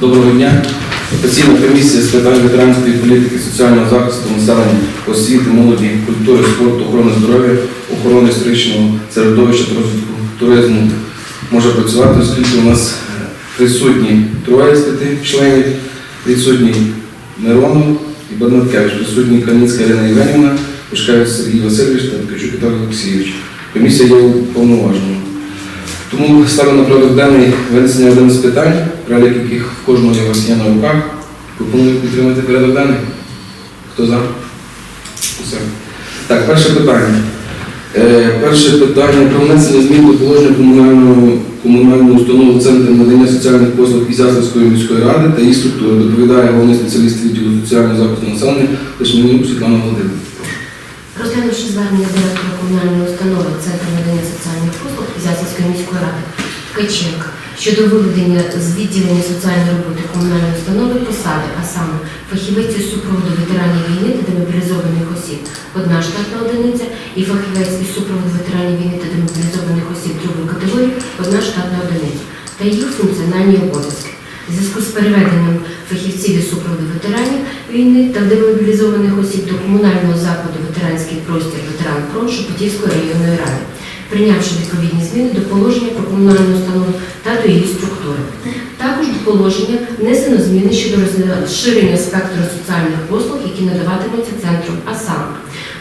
Доброго дня. Постійна комісія з питань ветеранської політики, соціального захисту населення, освіти, молоді, культури, спорту, охорони здоров'я, охорони історичного середовища та розвитку туризму може працювати, оскільки у нас присутні троє з п'яти членів, відсутній Миронов і Баднаткевич, присутні Камінська Ірина Євгенівна, Пушкевич Сергій Васильович та Ткачук Віталій Олексійович. Комісія є уповноважена. Тому ставлю на порядок денний винесення один з питань, перелік яких в кожного є на руках. Пропоную підтримати порядок денний. Хто за? Усе. Так, перше питання. Е, перше питання про внесення змін до положення комунального комунальної установи Центр надання соціальних послуг Ізяславської міської ради та її структури. Доповідає головний спеціаліст відділу соціального захисту населення Лишменюк Світлана Володимирівна. Розглянувши звернення директора комунальної установи Центру надання соціальних послуг Ізяславської міської ради Ткаченка щодо виведення з відділення соціальної роботи комунальної установи посади, а саме фахівець із супроводу ветеранів війни та демобілізованих осіб. Одна штатна одиниця і фахівець із супроводу ветеранів війни та демобілізованих осіб другої категорії одна штатна одиниця. Та їх функціональні обов'язки. В зв'язку з переведенням фахівців із супроводу ветеранів війни та демобілізованих осіб до комунального закладу ветеранський простір ветеран ПРО Шепетівської районної ради, прийнявши відповідні зміни до положення про комунальну установу та до її структури. Також до положення внесено зміни щодо розширення спектру соціальних послуг, які надаватимуться центром, а саме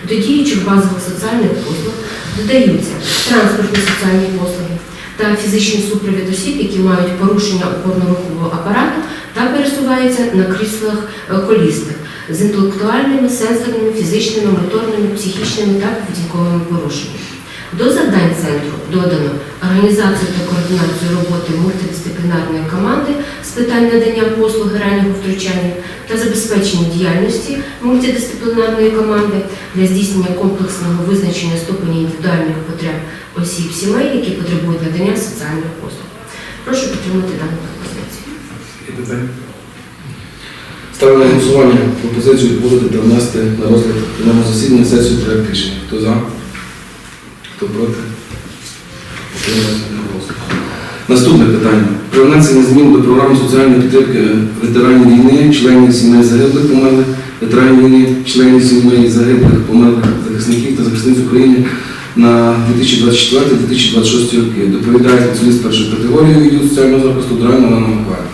до діючих базових соціальних послуг додаються транспортні соціальні послуги та фізичний супровід осіб, які мають порушення опорно-рухового апарату та пересуваються на кріслах е, колісних з інтелектуальними, сенсорними, фізичними, моторними, психічними та поведінковими порушеннями. До завдань центру додано організацію та координацію роботи мультидисциплінарної команди з питань надання послуги раннього втручання та забезпечення діяльності мультидисциплінарної команди для здійснення комплексного визначення ступені індивідуальних потреб осіб сімей, які потребують надання соціальних послуг. Прошу підтримати дану пропозицію. Ставлю на голосування пропозицію та внести на розгляд пленарного засідання сесію проект рішення. Хто за? Хто проти? Наступне питання. Про внесення змін до програми соціальної підтримки ветеранів війни, членів сімей загиблих померлих, ветеранів війни, членів сімей загиблих померлих захисників та захисниць України на 2024-2026 роки. Доповідає спеціаліст першої категорії відділу соціального захисту Драйна Олена Миколаївна.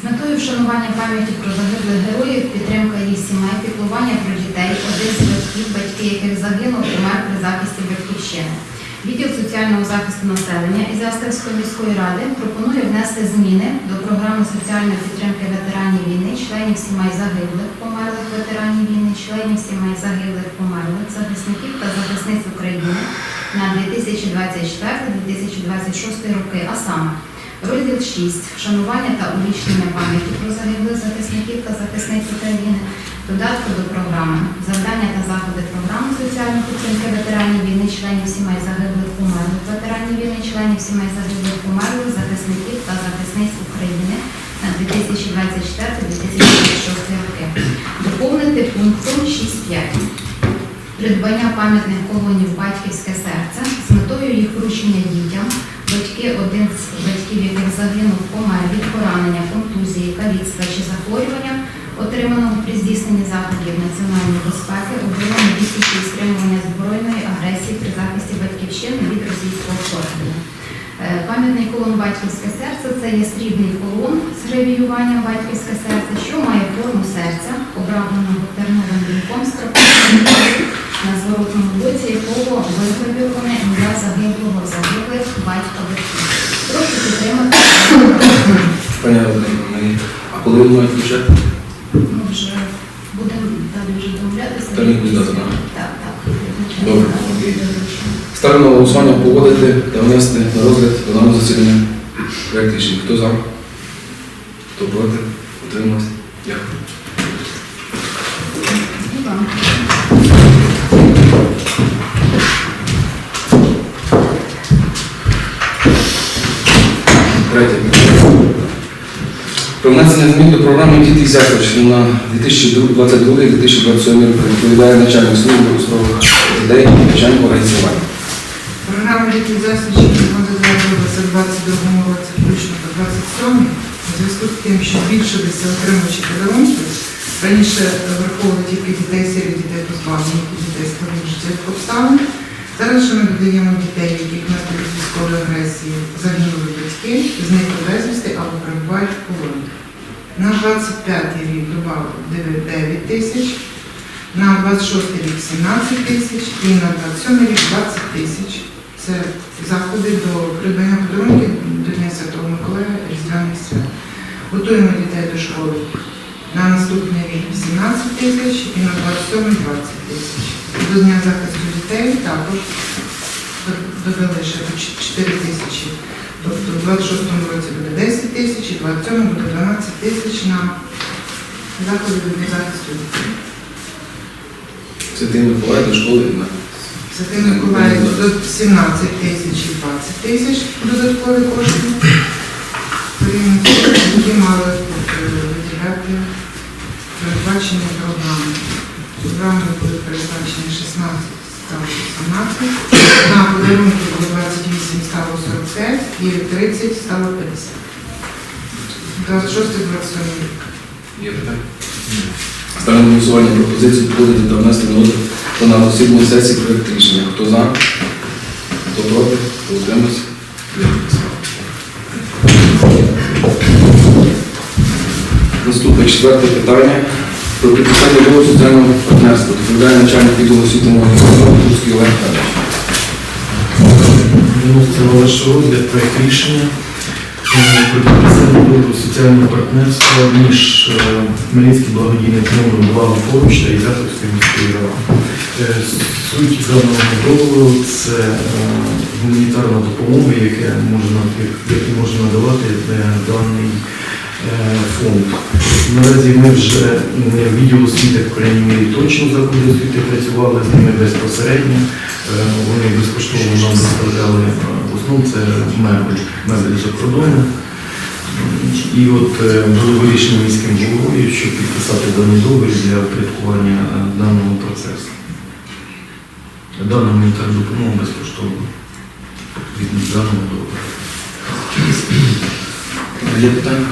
З метою вшанування пам'яті про загиблих героїв, підтримка їх сімей, піклування про дітей, один з батьків, батьки яких загинув, помер при захисті батьківщини. Відділ соціального захисту населення Ізяславської міської ради пропонує внести зміни до програми соціальної підтримки ветеранів війни, членів сімей загиблих, померлих ветеранів війни, членів сімей загиблих, померлих, захисників та захисниць України на 2024-2026 роки, а саме Розділ 6. Вшанування та увічнення пам'яті про загиблих захисників та захисниць України. Додатку до програми. Завдання та заходи програми соціальної підтримки ветеранів війни, членів сімей загиблих померлих, ветеранів війни, членів сімей загиблих померлих, захисників та захисниць України на 2024-2026 роки. Доповнити пунктом 6.5 придбання пам'ятних колонів Батьківське серце з метою їх вручення дітям, батьки один з батьків, яких загинув, помер від поранення, контузії, каліцтва чи захворювання, отриманого при здійсненні заходів національної безпеки, оборони відсічі і стримування збройної агресії при захисті батьківщини від російського вторгнення. Е, Пам'ятний колон Батьківське серце це є срібний колон з гравіюванням Батьківське серце, що має форму серця, обрамленого терновим вінком з на зворотному боці якого вигравіроване ім'я загиблого загиблих батька батьків. Прошу підтримати. А коли ви маєте включати? Ми вже будемо далі вже домовлятися. Та знати. Добре, Ставимо Ставлю на голосування погодити та внести на розгляд даного засідання проєкт рішення. Хто за? Хто проти? Утримався? Дякую. Про внесення змін до програми «Діти Ізяславщини» на 2022-2027 роки відповідає начальник служби у справах і навчання організування. Програма «Діти засвідчені» буде в 22 році, включно по 27 У зв'язку з тим, що збільшилися отримувачі подарунків, раніше враховували тільки дітей сирів, дітей позбавлених і дітей складних життєвих обставин. Зараз ми додаємо дітей, яких внаслідок військової агресії загинули батьки, зникли безвісти або перебувають в полоні. На 25-й рік додали 9 тисяч, на 26 рік 17 тисяч і на 27 рік 20 тисяч. Це заходи до придбання подарунків до Дня Святого Миколая Різдвяних свят. Готуємо дітей до школи на наступний рік 18 тисяч і на 27 20 тисяч. До Дня захисту дітей також додали ще 4 тисячі. Тобто в 26-му році буде 10 тисяч і в 27-му буде 12 тисяч на Дня захисту дітей. Святий Миколай до школи на Святий Миколай до 17 тисяч і 20 тисяч додаткові кошти. Які мали е, виділяти передбачені програми. Програми були передбачені 16, стало 18, на подарунки було 28, стало 45 і 30 стало 50. 26 27 рік. Є на голосування пропозицію погодити та внести на розгляд пленарного засідання сесії проект рішення. Хто за? Хто проти? Хто утримався? Наступне четверте питання. Про підписання договору соціального партнерства. Доповідає начальник відділу освіти Турський Олег Федорович. Виноситься на ваш розгляд проект рішення е, про підписання договору соціального партнерства між е, Хмельницьким благодійним фондом «Благо поруч» та Ізяковською міською радою. Е, Суть даного договору це гуманітарна допомога, яка може надавати даний фонд. Наразі ми вже е, відділ освіти, в крайній мірі, точно заклади освіти працювали з ними безпосередньо. Е, Вони безкоштовно нам доставляли е, в основному це мебель, мебель за кордону. І от е, було вирішено міським головою, щоб підписати даний договір для впорядкування е, даного процесу. Дана гуманітарна допомога безкоштовно від даного договору. Є питання?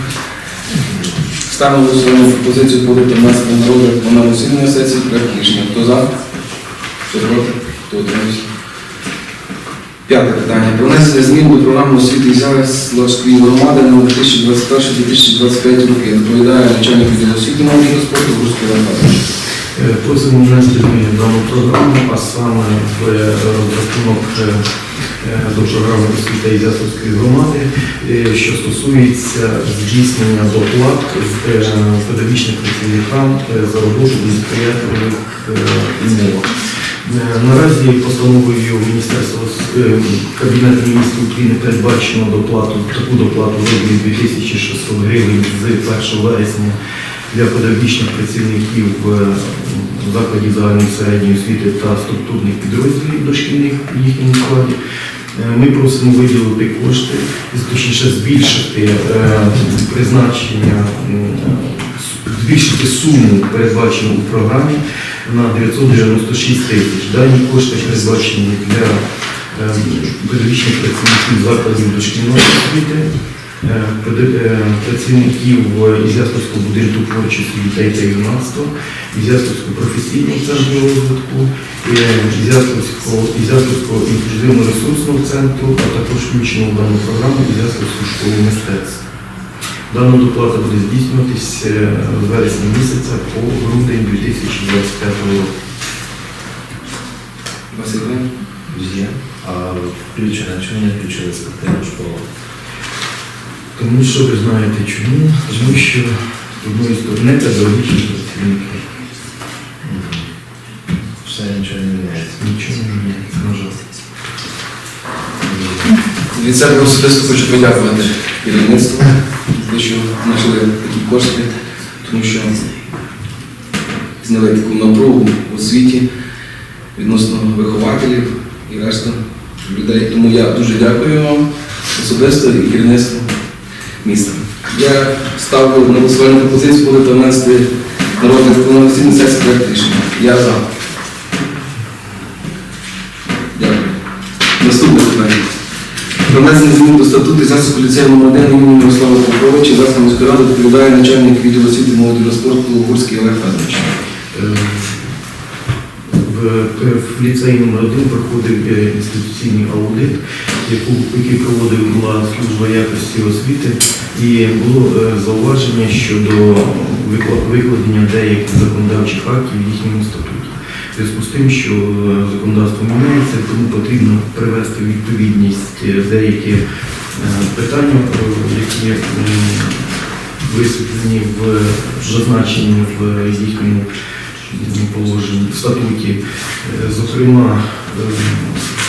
Ставлю голосування пропозицію погодити внести на розгляд пленарного сесії проект. Хто за? Хто проти? Хто утримався? П'яте питання. Про внесення змін до програми освіти Ізяславської громади на 2021-2025 роки. Доповідає начальник відділу освіти молоді та спорту Гурський Ланкадович. Е, Просимо внести зміни дану програму, а саме в е, до програми освіти Ізяславської громади, е, що стосується здійснення доплат з е, педагогічним працівникам е, за роботу в несприятливих е, умовах. Наразі постановою Міністерства Кабінету міністрів України передбачено доплату, таку доплату в 2600 гривень з 1 вересня для педагогічних працівників закладів загальної середньої освіти та структурних підрозділів дошкільних в їхньому складі. Е, Ми просимо виділити кошти, точніше збільшити е, призначення, збільшити суму, передбачену у програмі на 996 тисяч. Дані кошти передбачені для е, педагогічних працівників закладів дошкільної освіти, працівників Ізяславського будинку творчості дітей та юнацтва, Ізяславського професійного центру розвитку, е, Ізяславського, Ізяславського інклюзивно-ресурсного центру, а також включено в дану програму Ізяславську школу мистецтв. Дана доплата буде здійснюватись е, з вересня місяця по грудень 2025 року. Василь А включена, чому не включили спортивну школу? Тому що ви знаєте чому? Тому що з одної сторони педагогічні працівники. Все нічого не міняється. Нічого не міняється, на жаль. Від себе особисто хочу подякувати керівництву, те, що знайшли такі кошти, тому що зняли таку напругу у освіті відносно вихователів і решта людей. Тому я дуже дякую вам особисто і керівництву міста. Я ставлю на голосування пропозицію, коли та внести на розгляд повноцінної сесії проект рішення. Я за. Дякую. Наступне питання. Про внесення змін до статуту Засобського ліцею номер 1 імені Мирослава Поповича Засобської міської ради відповідає начальник відділу освіти молоді та спорту Гурський Олег Федорович. Е, В, в ліцеї номер 1 проходив е, інституційний аудит, яку, який проводила служба якості освіти, і було е, зауваження щодо викладення деяких законодавчих актів в їхньому статуті. В зв'язку з тим, що е, законодавство міняється, тому потрібно привести відповідність е, деякі питання, які висвітлені в зазначені в їхньому положенні в статуті. Зокрема,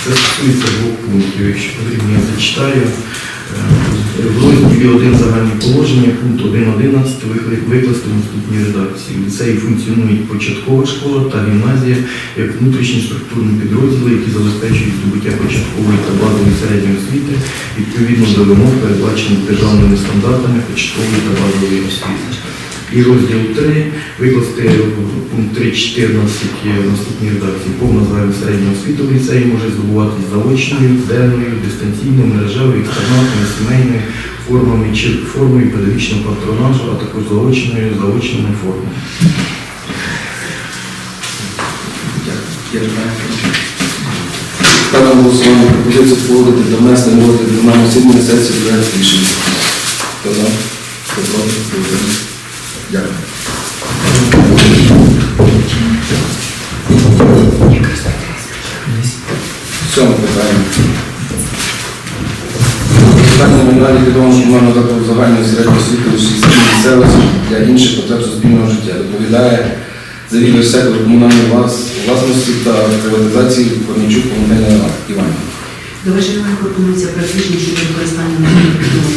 це стосується двох пунктів. Якщо потрібно, я зачитаю. Е, В розділі 1 загальні положення, пункт 1.11 викли- викласти в наступній редакції. В ліцеї функціонують початкова школа та гімназія як внутрішні структурні підрозділи, які забезпечують здобуття початкової та базової середньої освіти відповідно до вимог, передбачених державними стандартами початкової та базової освіти. І розділ 3 викласти пункт 3.14 в наступній редакції. Повна загальна середня освіта в ліцеї може здобуватись заочною, денною, дистанційною, мережевою, екстернатною, сімейною формами чи формою педагогічного патронажу, а також заочною, заочними формами. Ставимо голосування пропозицію погодити до внесення на розгляд на засідання сесії проект рішення. Хто? Дякую. Сьоме питання. Питання комунального закладу загальної середньої освіти у місцевості для інших потреб суспільного життя. Доповідає завідувач сектору комунальної власності та приватизації Корнічук Валентина Іванівна. До уваги пропонується практично щодо використання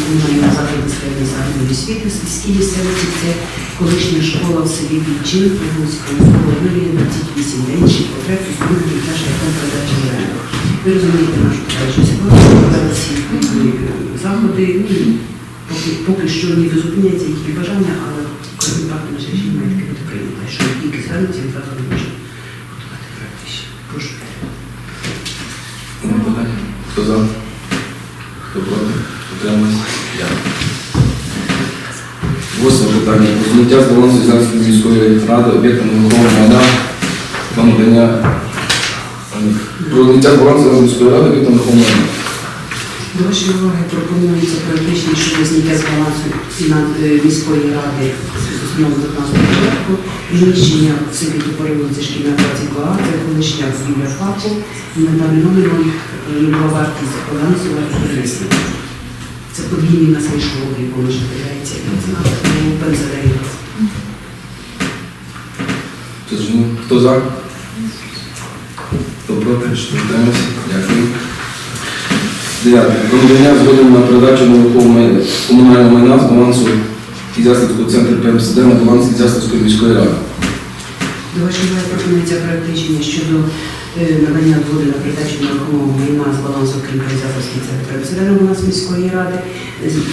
комунального закладу середньої загальної освіти в сільській місцевості. Це колишня школа в селі Вільчин, Пригунської школи 28 для інших потреб у та шляхом передачі оренду. Ви розумієте нашу подальшу ситуацію, зараз всі заходи, ну, поки, поки що не зупиняється їхні бажання, але коли на рішення має таке бути прийнято. Що тільки звернуться, відразу не може готувати проект рішення. Прошу. Нема питань? Хто за? Хто проти? Утримався? Дякую. Восьме питання. Про зняття з балансу Зянської міської ради об'єкта нерухомого майна та надання про зняття балансу міської ради об'єкта нерухомого майна. До вашої уваги пропонується практично щодо зняття з балансу фінан- е, міської ради основного законодавства порядку приміщення в селі Тупорилиці шкільна 22, це колишня будівля ФАПу, інвентарний номер е, нульова вартість балансу Це подвійний на свій школи, який може являється і пензелей. Хто ж ні? Хто за? Хто проти? Утримався? Дякую. Дев'яте. Про надання згоди на передачу нерухомого комунального майна з балансу Ізяславського центру ПМСД на баланс Ізяславської міської ради. До вашої пропонується проект рішення щодо надання згоди на передачу нерухомого майна з балансу Кримпайзаторський центр переселення у нас міської ради.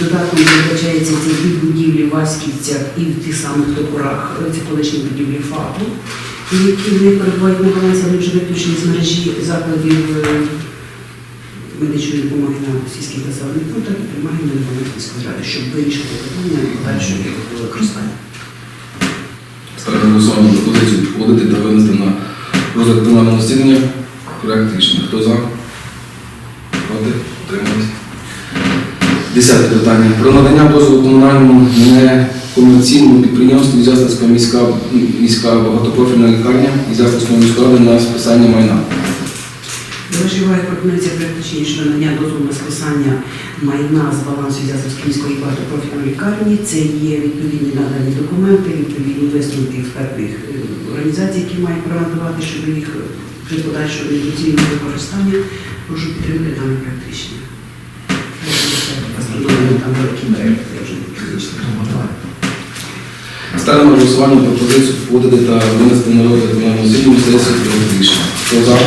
Додатком передбачається ці дві будівлі в Васьківцях і в тих самих топорах, е, це колишні будівлі ФАПу, які вони перебувають на балансі, вони вже виключені з мережі закладів е, медичної допомоги на сільських населених пунктах і приймаємо на міської ради, щоб вирішити питання подальшого використання. Ставлю на голосування пропозицію погодити та винести на розгляд пленарного засідання проект. Хто за? Проти? Утримався? Десяте питання. Про надання дозволу комунальному некомерційному підприємству Ізяславська міська, міська багатопрофільна лікарня Ізяславської міської ради на списання майна. Уваги пропонується проект щодо надання дозволу на списання майна з балансу Ізяславської міської багатопрофільної лікарні. Це є відповідні надані документи, відповідні висновки експертних е, організацій, які мають гарантувати щодо їх е, при подальшому інвестиційного використання. Прошу підтримати даний проект рішення. На голосування пропозицію погодити та винести на розгляд засідання сесії проект рішення. Хто за?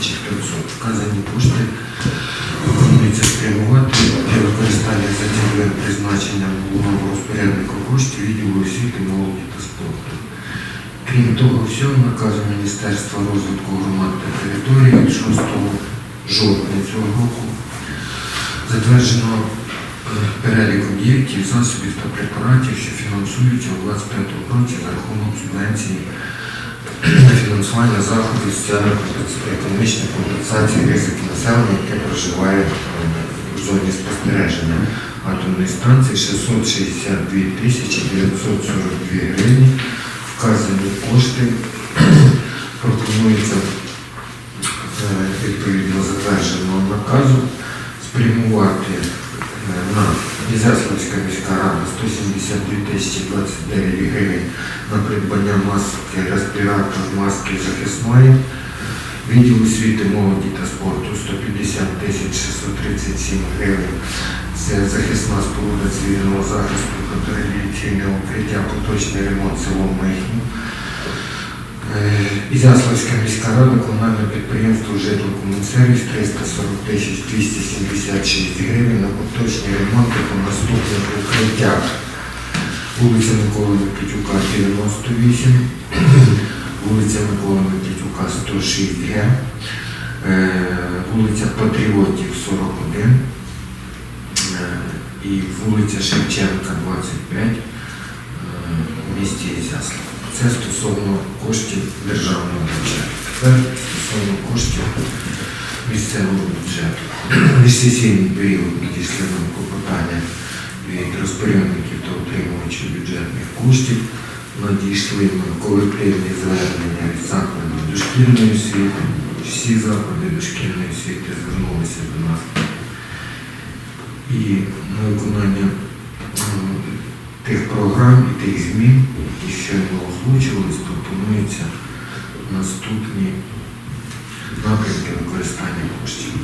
181 тисячі 500. Вказані кошти Планується спрямувати для використання за цільовим призначенням головного розпорядника коштів відділу освіти, молоді та спорту. Крім того, всього наказу Міністерства розвитку громад та території від 6 жовтня цього року затверджено е, перелік об'єктів, засобів та препаратів, що фінансуються у 2025 році за рахунок субвенції фінансування заходів соціально-економічної компенсації ризиків населення, яке проживає е, в зоні спостереження атомної станції 662 тисячі 942 гривні. Вказані кошти пропонується е, відповідно затвердженого наказу спрямувати е, на Ізяславська міська рада 172 тисячі 29 гривень на придбання маски, респіратор, маски захисної. Відділ освіти, молоді та спорту 150 тисяч 637 гривень. Це захисна споруда цивільного захисту, контрреволюційне укриття, поточний ремонт село Михні. Е, Ізяславська міська рада, комунальне підприємство «Житлокомунсервіс» 340 тисяч 276 гривень на поточний ремонт по наступних укриттях. Вулиця Миколи Микитюка 98, вулиця Миколи Микитюка 106 Г, е, вулиця Патріотів 41 е, і вулиця Шевченка 25 е, в місті Ізяслав. Це стосовно коштів державного бюджету. Тепер стосовно коштів місцевого бюджету. Міжсесійний період надійшли нам клопотання від розпорядників та отримувачів бюджетних коштів. Надійшли нам колективні звернення від закладів дошкільної освіти. Всі заклади дошкільної освіти звернулися до нас. І на виконання тих програм і тих змін, які щойно озвучувались, пропонуються наступні напрямки використання коштів.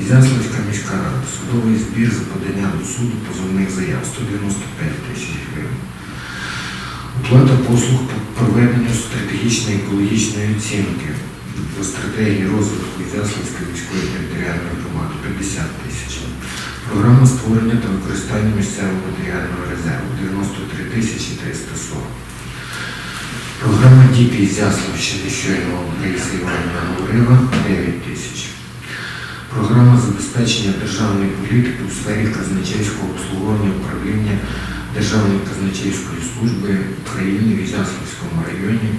Ізяславська міська рада, судовий збір за подання до суду позовних заяв 195 тисяч гривень. Оплата послуг по проведенню стратегічної екологічної оцінки по стратегії розвитку Ізяславської міської територіальної громади 50 тисяч. Програма створення та використання місцевого матеріального резерву 93 тисячі 340. Програма Діти із Яславщини щойно Раїса Іванівна говорила 9 тисяч. Програма забезпечення державної політики у сфері казначейського обслуговування управління Державної казначейської служби України в Ізяславському районі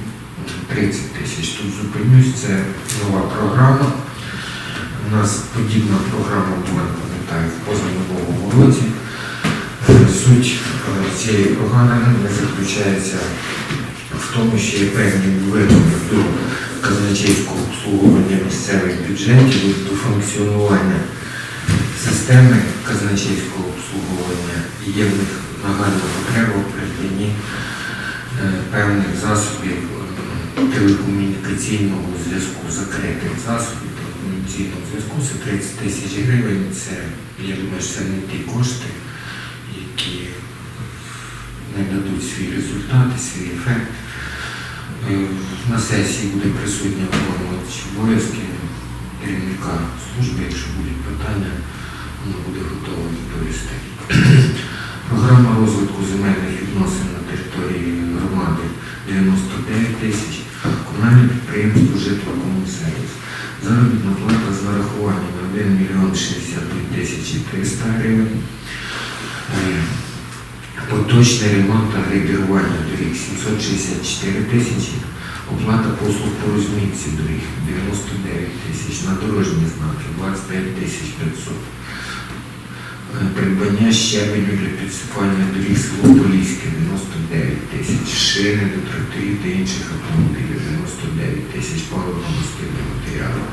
30 тисяч. Тут зупинюсь, це нова програма. У нас подібна програма була, пам'ятаю, в позаминулому році. Суть е, цієї програми заключається в тому, що є певні вимоги до казначейського обслуговування місцевих бюджетів, до функціонування системи казначейського обслуговування і є в них нагальна потреба в придбанні е, певних засобів телекомунікаційного зв'язку, закритих засобів телекомунікаційного зв'язку. Це 30 тисяч гривень. Це, я думаю, що це не ті кошти, які не дадуть свій результат, свій ефект. Е, На сесії буде присутня виконувач обов'язки керівника служби, якщо будуть питання, вона буде готова відповісти. Програма розвитку земельних відносин на території громади 99 тисяч, комунальне підприємство «Житлокомунсервіс». Заробітна плата з врахуванням 1 мільйон 62 тисячі 300 гривень. Е, Поточний ремонт та грейдерування доріг 764 тисячі, оплата послуг по розмітці доріг 99 тисяч, на дорожні знаки 25 тисяч 500. Придбання щебеню для підсипання доріг село Поліське 99 тисяч, шини до тракторів та інших автомобілів 99 тисяч, паливно-мастильні матеріали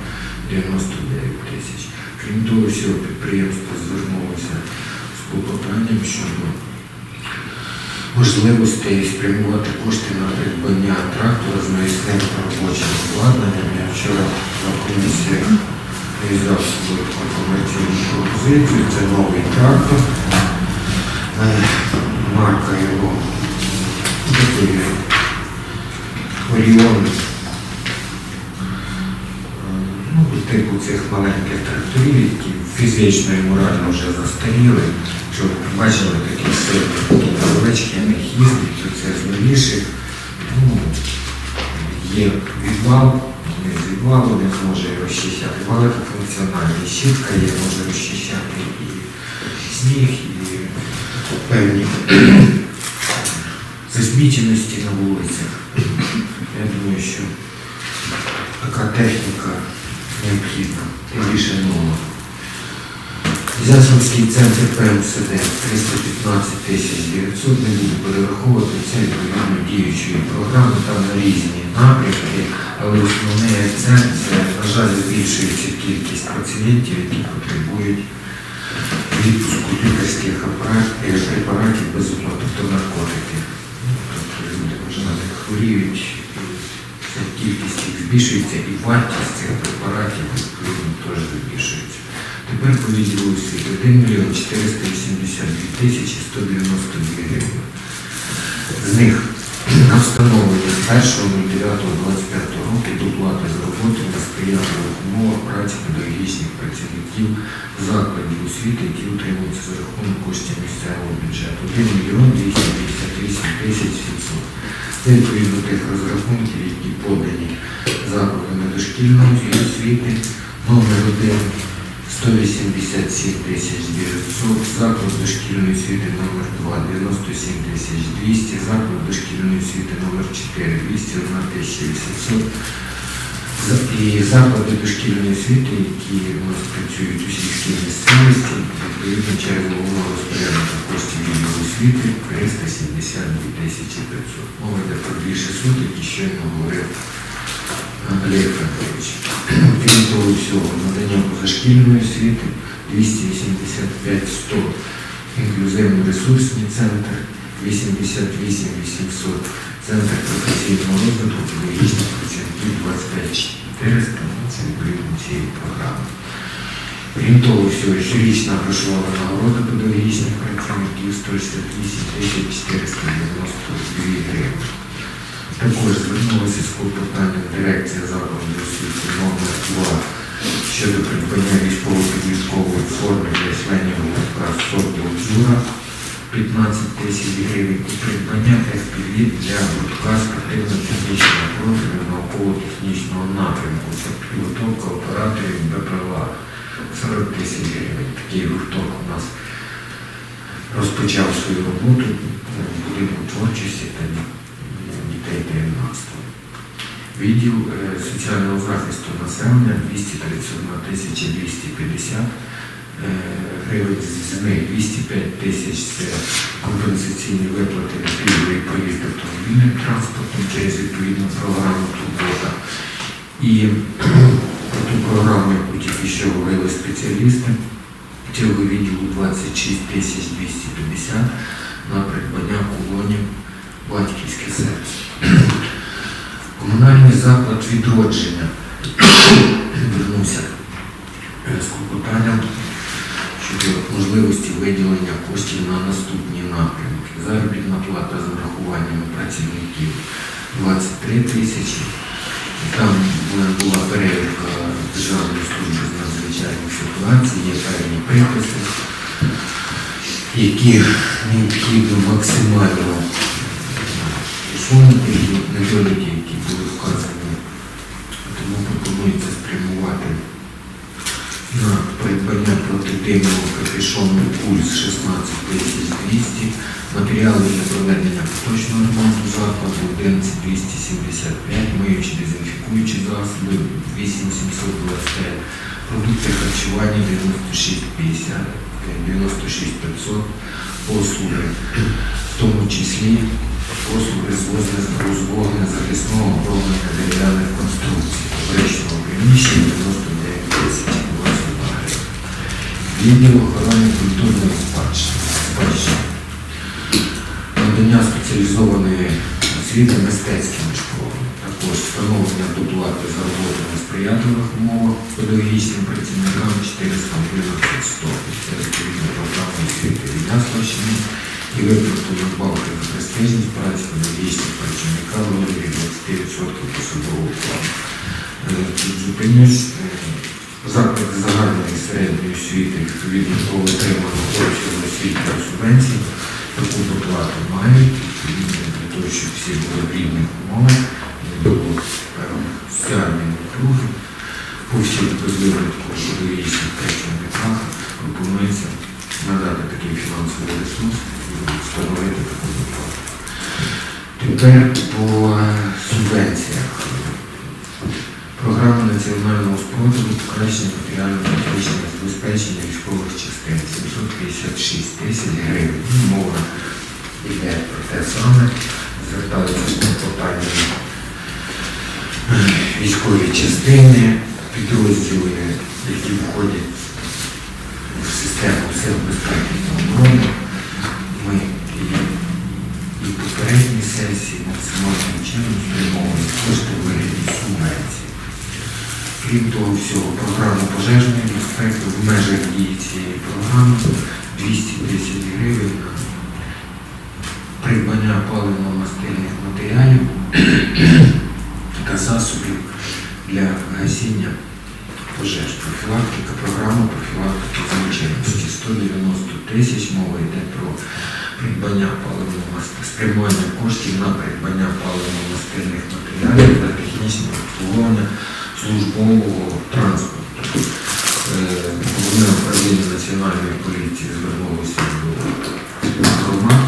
99 тисяч. Крім того, всього підприємство звернулося з клопотанням щодо можливості спрямувати кошти на придбання трактора з навісним робочим обладнанням. Я вчора на комісії виїжджав свою інформаційну пропозицію. Це новий трактор. Е, Марка його Оріон. Е, Ну, типу цих маленьких тракторів, які фізично і морально вже застаріли. Що бачили такі я них їздить, то це з новіших. Ну, є відвал, не зможе розчищати. Багатофункціональний щітка є, може розчищати і сніг, і певні засміченості на вулицях. Я думаю, що така техніка необхідна, тим більше нова. Зясовський центр ПМСД 315 тисяч 900 не буду перераховувати це відповідно діючої програми, там на різні напрямки, але основний акцент це, на жаль, збільшується кількість пацієнтів, які потребують відпуску лікарських препаратів без тобто наркотиків. Тобто люди, може, на них хворіють, кількість їх збільшується, і вартість цих препаратів відповідно теж збільшується. По відділу освіти 1 мільйон 482 тисячі 192 гривень. З них на встановлення з 1.09.25 року доплати за роботу на сприятливих умовах праці педагогічних працівників закладів освіти, які утримуються за рахунок коштів місцевого бюджету. 1 мільйон 258 тисяч 700. Це відповідно тих розрахунків, які подані закладами дошкільної освіти, номер 1 187 тисяч 900, заклад дошкільної освіти номер 2 97 тисяч 200, заклад дошкільної освіти номер 4 201 тисяча 800. І заклади дошкільної освіти, які у нас працюють у сільській місцевості, відповідно через головного розпорядника коштів відділу освіти 372 тисячі 500. Мова йде про більше суток, і щойно говорив Олег Федорович. Крім того всього, надання позашкільної освіти 285 100 інклюзивно-ресурсний центр 88 800 Центр професійного розвитку педагогічних працівників 25 400 ну, це відповідно цієї програми. Крім того всього, щорічна грошова нагорода педагогічних працівників 168 тисяч 492 гривень. Також звернулася з клопотанням дирекція закладу освіти номер 2 щодо придбання військово-підвійськової форми для членів гуртка «Сокіл Джура» 15 тисяч гривень і придбання FPV для гуртка спортивно-технічного профілю науково-технічного напрямку. Це підготовка операторів БПЛА 40 тисяч гривень. Такий гурток у нас розпочав свою роботу в будинку творчості та дітей та юнацтва. Відділ е, соціального захисту населення 231 тисяча 250 е, гривень, з них 205 тисяч це компенсаційні виплати на пільговий проїзд автомобільним транспортом через відповідну програму «Турбота». І про ту програму, яку тільки що говорили спеціалісти, цього відділу 26 тисяч 250 на придбання колонів батьківське серце. Комунальний заклад відродження звернувся з клопотанням щодо можливості виділення коштів на наступні напрямки. Заробітна плата з врахуванням працівників 23 тисячі. Там була перевірка Державної служби з надзвичайних ситуацій, є певні приписи, які необхідно максимально усунути і недоліки, які були вказані. Тому пропонується спрямувати на придбання капюшону пульс 16 200, матеріали для проведення поточного ремонту закладу 11 275, миючі дезінфікуючі засоби 8725, продукти харчування 9650, 96 500, послуги, в тому числі послуги з вогне- з вогнезахисного оброблення дерев'яних конструкцій, фабричного приміщення 99 тисяч 22 гривень. Відділ охорони культурної спадщини. Надання спеціалізованої освіти мистецькими школами. Також встановлення доплати за роботу на сприятливих умовах педагогічним працівникам 411 100 це відповідно програми освіти від Яславщини і виплату надбавки за престижність праці педагогічних працівника в розмірі 20% посадового плану. Е, зупинюсь. Середньої освіти відповідно до отриманого коштів освітньої субвенції таку доплату мають, відповідно для того, щоб всі були в рівних умовах, не було певних соціальної напруги по всіх безвиробку педагогічних працівниках пропонується надати такий фінансовий ресурс і встановити таку доплату. Тепер по е, субвенціях. Програма національного спротиву покращення матеріально-технічного забезпечення військових частин 756 тисяч гривень. Мова йде про те саме. Зверталися з клопотанням е, військові частини, підрозділи, які входять в систему сил безпеки та оборони. Ми і, і попередні сесії максимальним чином спрямовуємо кошти вигляді субвенції. Крім того всього, програма пожежної безпеки в межах дії цієї програми 200 тисяч гривень на придбання паливно-мастильних матеріалів та засобів для гасіння пожеж. Профілактика, програма профілактики злочинності 190 тисяч. Мова йде про придбання паливно-мастильних спрямування коштів на придбання паливно-мастильних матеріалів та технічне обслуговування службового транспорту. Е, Головне управління Національної поліції звернулося до громад,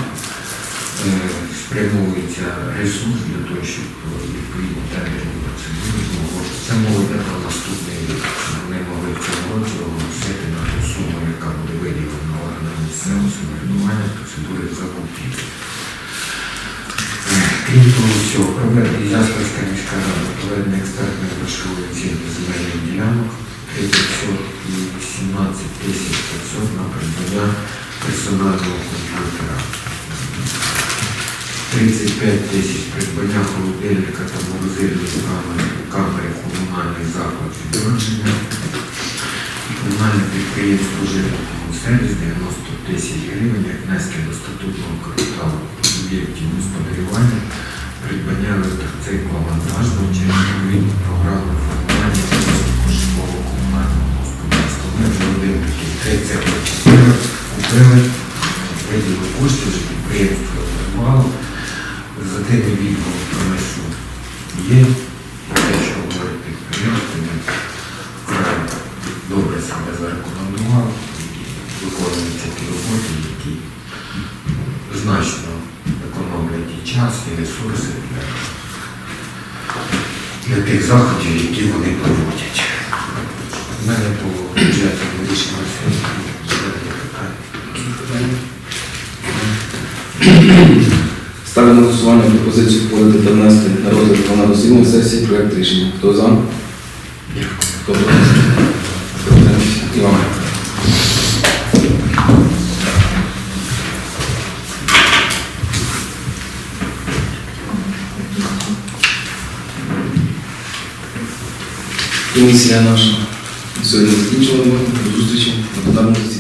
Е, спрямовується ресурс для того, щоб відповідні тендерні процедури змогло. Це мова про наступний рік. Вони могли в цьому році оголосити на ту суму, яка буде виділена органам місцевого самоврядування процедури закупівлі. Крім того всього, Ясперська міська рада, проведення експертної грошової оцінки земельних ділянок 30 і 17 тисяч 500 на придбання персонального комп'ютера. 35 тисяч придбання холодильника та морозильної камери, комунальних закладів відродження. Комунальне підприємство житлового сервіс 90 тисяч гривень, як внески до статутного капіталу об'єктів господарювання, придбання електроцикла вантажного через відповідну програму формування розвитку житлового комунального господарства. Ми вже один такий цикли купили, виділи кошти, вже підприємство отримало. За тими відгуками, що є, те, що говорить підприємство, ми вкрай добре себе зарекомендували, і виконуються ті роботи, які значно економлять і час, і ресурси для, для тих заходів, які вони проводять. У мене по бюджету вирішення сьогодні питання. Ставлю на голосування пропозицію входити та внести на розгляд пленарної проект рішення. Хто за? Проти? Хто утримався? Комісія наша сьогодні закінчила. До зустрічі засіданні.